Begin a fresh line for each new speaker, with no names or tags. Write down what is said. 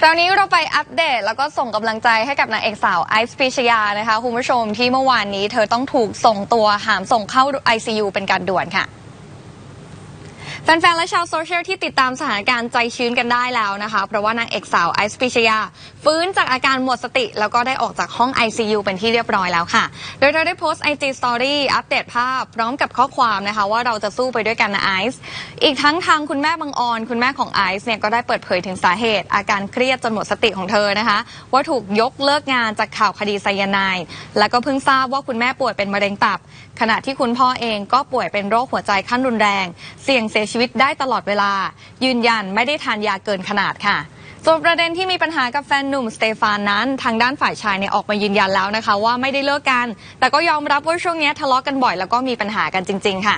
คราวนี้เราไปอัปเดตแล้วก็ส่งกำลังใจให้กับนางเอกสาวไอซ์ปรีชยานะคะคุณผู้ชมที่เมื่อวานนี้เธอต้องถูกส่งตัวหามส่งเข้า ICU เป็นการด่วนค่ะ แฟนๆ และชาวโซเชียลที่ติดตามสถานการณ์ใจชื้นกันได้แล้วนะคะ เพราะว่านางเอกสาวไอซ์ปรีชยา ฟื้นจากอาการหมดสติ แล้วก็ได้ออกจากห้อง ICU เป็นที่เรียบร้อยแล้วค่ะ โดยเธอได้โพสต์ IG Story อัปเดตภาพ พร้อมกับข้อความนะคะ ว่าเราจะสู้ไปด้วยกันนะไอซ์อีกทั้งทางคุณแม่บางออน คุณแม่ของไอซ์เนี่ยก็ได้เปิดเผยถึงสาเหตุ อาการเครียดจนหมดสติของเธอนะคะ ว่าถูกยกเลิกงานจากข่าวคดีไซยาไนด์และก็เพิ่งทราบว่าคุณแม่ป่วยเป็นมะเร็งตับ ขณะที่คุณพ่อเองก็ป่วยเป็นโรคหัวใจขั้นรุนแรง เสี่ยงเสียชีวิตได้ตลอดเวลา ยืนยันไม่ได้ทานยาเกินขนาดค่ะส่วนประเด็นที่มีปัญหากับแฟนหนุ่มสเตฟานนั้น ทางด้านฝ่ายชายเนี่ยออกมายืนยันแล้วนะคะ ว่าไม่ได้เลิกกัน แต่ก็ยอมรับว่าช่วงนี้ทะเลาะกันบ่อยแล้วก็มีปัญหากันจริง ๆ ค่ะ